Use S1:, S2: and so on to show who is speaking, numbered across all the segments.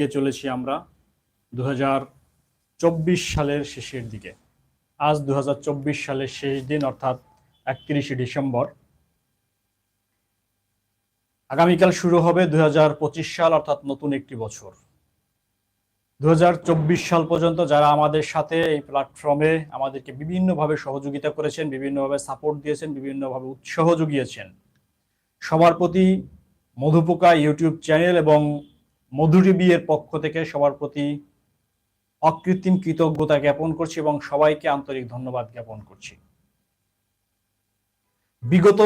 S1: এগিয়ে চলেছি আমরা দুই হাজার চব্বিশ সালের শেষের দিকে। আজ দু হাজার চব্বিশ সালের শেষ দিন, অর্থাৎ একত্রিশে ডিসেম্বর। আগামীকাল শুরু হবে দুই হাজার পঁচিশ সাল, অর্থাৎ নতুন একটি বছর। দু হাজার চব্বিশ সাল পর্যন্ত যারা আমাদের সাথে এই প্ল্যাটফর্মে আমাদেরকে বিভিন্নভাবে সহযোগিতা করেছেন, বিভিন্নভাবে সাপোর্ট দিয়েছেন, বিভিন্নভাবে উৎসাহ জুগিয়েছেন সবার প্রতি মধুপোকা ইউটিউব চ্যানেল এবং মধু টিভি এর পক্ষ থেকে সবার প্রতি অকৃত্রিম কৃতজ্ঞতা জ্ঞাপন করছি এবং সবাইকে আন্তরিক ধন্যবাদ জ্ঞাপন করছি। বিগত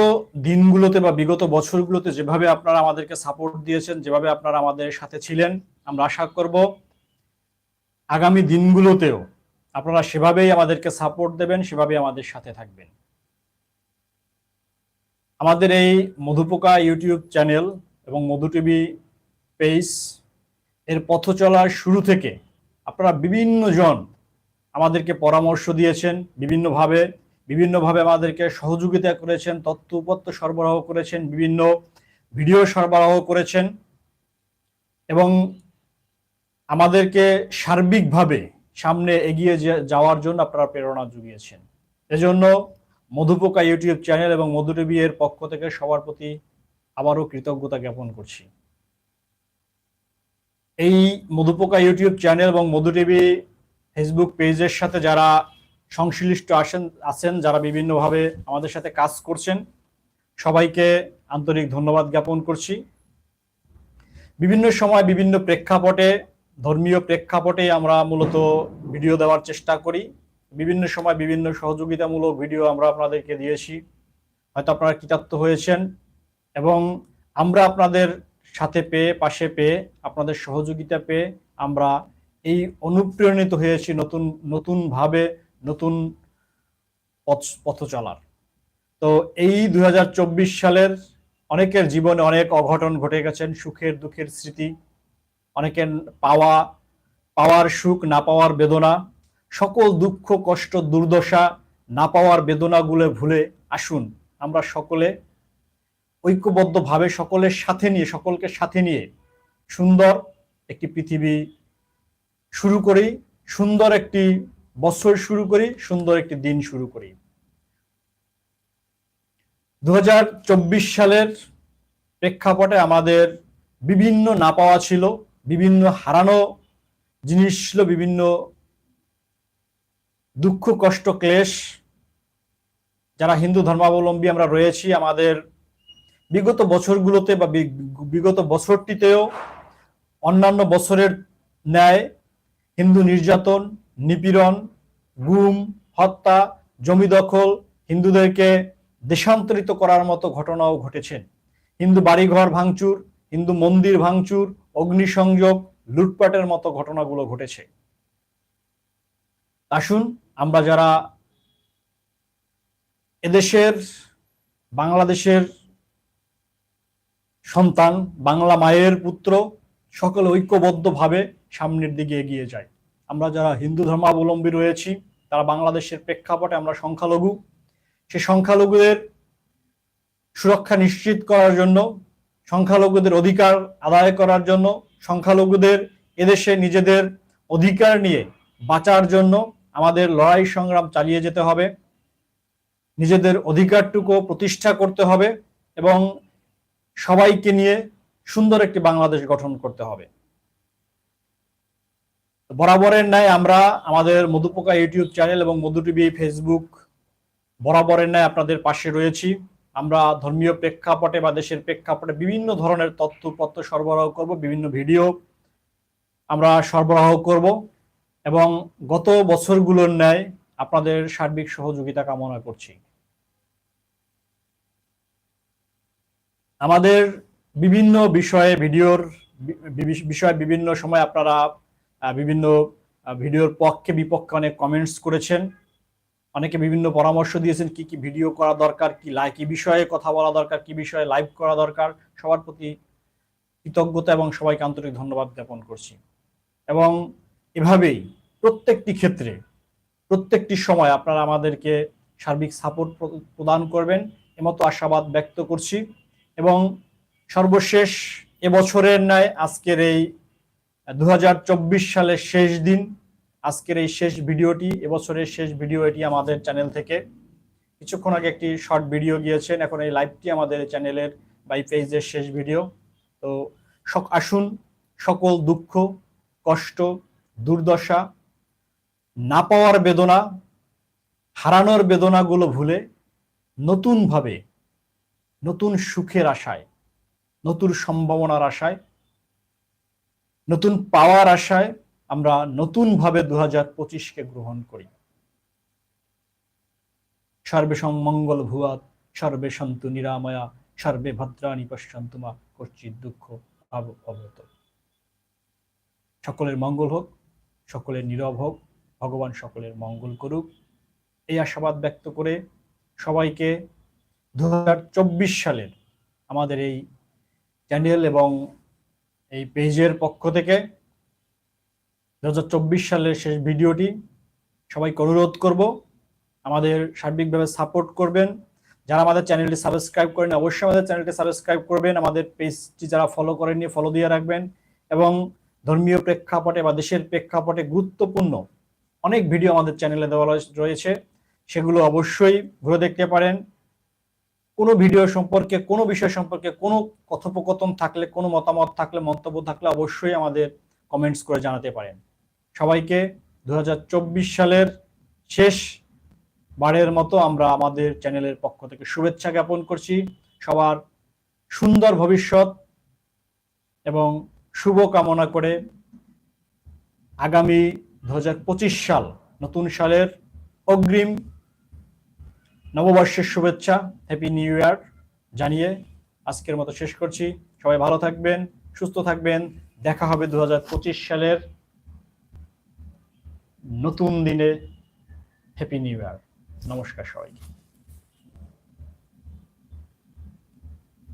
S1: দিনগুলোতে বা বিগত বছরগুলোতে যেভাবে আপনারা আমাদেরকে সাপোর্ট দিয়েছেন, যেভাবে আপনারা আমাদের সাথে ছিলেন, আমরা আশা করব আগামী দিনগুলোতেও আপনারা সেভাবেই আমাদেরকে সাপোর্ট দেবেন, সেভাবেই আমাদের সাথে থাকবেন। আমাদের এই মধুপোকা ইউটিউব চ্যানেল এবং মধু টিভি পেজ এর পথ চলার শুরু থেকে আপনারা বিভিন্ন জন আমাদেরকে পরামর্শ দিয়েছেন, বিভিন্নভাবে বিভিন্নভাবে আমাদেরকে সহযোগিতা করেছেন, তথ্য উপত্য সরবরাহ করেছেন, বিভিন্ন ভিডিও সরবরাহ করেছেন এবং আমাদেরকে সার্বিকভাবে সামনে এগিয়ে যাওয়ার জন্য আপনারা প্রেরণা জুগিয়েছেন। এজন্য মধুপোকা ইউটিউব চ্যানেল এবং মধু টিভি এর পক্ষ থেকে সবার প্রতি আবারও কৃতজ্ঞতা জ্ঞাপন করছি। এই মধুপোকা ইউটিউব চ্যানেল এবং মধু টিভি ফেসবুক পেজের সাথে যারা সংশ্লিষ্ট আসেন, আছেন, যারা বিভিন্নভাবে আমাদের সাথে কাজ করছেন, সবাইকে আন্তরিক ধন্যবাদ জ্ঞাপন করছি। বিভিন্ন সময় বিভিন্ন প্রেক্ষাপটে, ধর্মীয় প্রেক্ষাপটে আমরা মূলত ভিডিও দেওয়ার চেষ্টা করি। বিভিন্ন সময় বিভিন্ন সহযোগিতামূলক ভিডিও আমরা আপনাদেরকে দিয়েছি। হয়তো আপনারা কৃতার্থ হয়েছেন এবং আমরা আপনাদের সাথে পেয়ে, পাশে পেয়ে, আপনাদের সহযোগিতা পেয়ে আমরা এই অনুপ্রেরণিত হয়েছি নতুন, নতুনভাবে নতুন পথ পথ চলার। তো এই দু হাজার চব্বিশ সালের অনেকের জীবনে অনেক অঘটন ঘটে গেছেন, সুখের দুঃখের স্মৃতি, অনেকের পাওয়া, পাওয়ার সুখ, না পাওয়ার বেদনা, সকল দুঃখ, কষ্ট, দুর্দশা, না পাওয়ার বেদনাগুলো ভুলে আসুন। আমরা সকলে ঐক্যবদ্ধভাবে সকলের সাথে নিয়ে, সকলকে সাথে নিয়ে সুন্দর একটি পৃথিবী শুরু করি, সুন্দর একটি বছর শুরু করি, সুন্দর একটি দিন শুরু করি। দু হাজার চব্বিশ সালের প্রেক্ষাপটে আমাদের বিভিন্ন না পাওয়া ছিল, বিভিন্ন হারানো জিনিস ছিল, বিভিন্ন দুঃখ, কষ্ট, ক্লেশ, যারা হিন্দু ধর্মাবলম্বী আমরা রয়েছি, আমাদের বিগত বছরগুলোতে বা বিগত বছরটিতেও অন্যান্য বছরের ন্যায় হিন্দু নির্যাতন, নিপীড়ন, গুম, হত্যা, জমি দখল হিন্দুদেরকে দেশান্তরিত করার মতো ঘটনাও ঘটেছে। হিন্দু বাড়িঘর ভাঙচুর, হিন্দু মন্দির ভাঙচুর, অগ্নিসংযোগ, লুটপাটের মতো ঘটনাগুলো ঘটেছে। আসুন আমরা যারা এদেশের, বাংলাদেশের সন্তান, বাংলা মায়ের পুত্র, সকলে ঐক্যবদ্ধভাবে সামনের দিকে এগিয়ে যায়। আমরা যারা হিন্দু ধর্মাবলম্বী রয়েছি, তারা বাংলাদেশের প্রেক্ষাপটে আমরা সংখ্যালঘু। সে সংখ্যালঘুদের সুরক্ষা নিশ্চিত করার জন্য, সংখ্যালঘুদের অধিকার আদায় করার জন্য, সংখ্যালঘুদের এদেশে নিজেদের অধিকার নিয়ে বাঁচার জন্য আমাদের লড়াই সংগ্রাম চালিয়ে যেতে হবে। নিজেদের অধিকারটুকু প্রতিষ্ঠা করতে হবে এবং সবাইকে নিয়ে সুন্দর একটি বাংলাদেশ গঠন করতে হবে। বরাবরের ন্যায় আমরা আমাদের মধুপোকা ইউটিউব চ্যানেল এবং মধু টিভি ফেসবুক বরাবরের ন্যায় আপনাদের পাশে রয়েছি। আমরা ধর্মীয় প্রেক্ষাপটে বা দেশের প্রেক্ষাপটে বিভিন্ন ধরনের তথ্যপত্র সরবরাহ করব, বিভিন্ন ভিডিও আমরা সরবরাহ করব এবং গত বছরগুলোর ন্যায় আপনাদের সার্বিক সহযোগিতা কামনা করছি। আমাদের বিভিন্ন বিষয়ে ভিডিওর বিষয়ে বিভিন্ন সময় আপনারা বিভিন্ন ভিডিওর পক্ষে বিপক্ষে অনেক কমেন্টস করেছেন। অনেকে বিভিন্ন পরামর্শ দিয়েছেন, কি কি ভিডিও করা দরকার, কি লাইভ কি বিষয়ে কথা বলা দরকার, কি বিষয়ে লাইভ করা দরকার। সবার প্রতি কৃতজ্ঞতা এবং সবাইকে আন্তরিক ধন্যবাদ জ্ঞাপন করছি। এবং এভাবেই প্রত্যেকটি ক্ষেত্রে, প্রত্যেকটি সময় আপনারা আমাদেরকে সার্বিক সাপোর্ট প্রদান করবেন। এমতো আশাবাদ ব্যক্ত করছি। এবং সর্বশেষ এবছরের ন্যায় আজকের এই দু হাজার চব্বিশ সালের শেষ দিন, আজকের এই শেষ ভিডিওটি, এবছরের শেষ ভিডিও এটি আমাদের চ্যানেল থেকে। কিছুক্ষণ আগে একটি শর্ট ভিডিও গিয়েছেন, এখন এই লাইভটি আমাদের চ্যানেলের বাই পেজের শেষ ভিডিও। তো আসুন, সকল দুঃখ, কষ্ট, দুর্দশা, না পাওয়ার বেদনা, হারানোর বেদনাগুলো ভুলে নতুনভাবে নতুন সুখের আশায়, নতুন সম্ভাবনার আশায়, নতুন পাওয়ার আশায় আমরা নতুনভাবে দু হাজার পঁচিশকে গ্রহণ করি। সর্বে মঙ্গল ভুয়াত সর্বে সন্তু নিরাময়া, সর্বে ভদ্রাণী পশ্যন্তুমা কর্চিত দুঃখ অবত। সকলের মঙ্গল হোক, সকলের নীরব হোক, ভগবান সকলের মঙ্গল করুক। এই আশাবাদ ব্যক্ত করে সবাইকে দু হাজার চব্বিশ সালের আমাদের এই চ্যানেল এবং এই পেজের পক্ষ থেকে দু হাজার চব্বিশ সালের শেষ ভিডিওটি সবাইকে অনুরোধ করব আমাদের সার্বিকভাবে সাপোর্ট করবেন। যারা আমাদের চ্যানেলটি সাবস্ক্রাইব করেন, অবশ্যই আমাদের চ্যানেলটি সাবস্ক্রাইব করবেন। আমাদের পেজটি যারা ফলো করেননি ফলো দিয়ে রাখবেন এবং ধর্মীয় প্রেক্ষাপটে বা দেশের প্রেক্ষাপটে গুরুত্বপূর্ণ অনেক ভিডিও আমাদের চ্যানেলে দেওয়া রয়েছে। সেগুলো অবশ্যই ঘুরে দেখতে পারেন। কোনো ভিডিও সম্পর্কে, কোনো বিষয় সম্পর্কে কোনো কথোপকথন থাকলে, কোনো মতামত থাকলে, মন্তব্য থাকলে অবশ্যই আমাদের কমেন্টস করে জানাতে পারেন। সবাইকে দু হাজার চব্বিশ সালের শেষ বারের মতো আমরা আমাদের চ্যানেলের পক্ষ থেকে শুভেচ্ছা জ্ঞাপন করছি। সবার সুন্দর ভবিষ্যৎ এবং শুভ কামনা করে আগামী দু হাজার পঁচিশ সাল, নতুন সালের অগ্রিম নববর্ষের শুভেচ্ছা হ্যাপি নিউ ইয়ার জানিয়ে আজকের মতো শেষ করছি। সবাই ভালো থাকবেন, সুস্থ থাকবেন। দেখা হবে দু হাজার পঁচিশ সালের নতুন দিনে। হ্যাপি নিউ ইয়ার নমস্কার সবাইকে।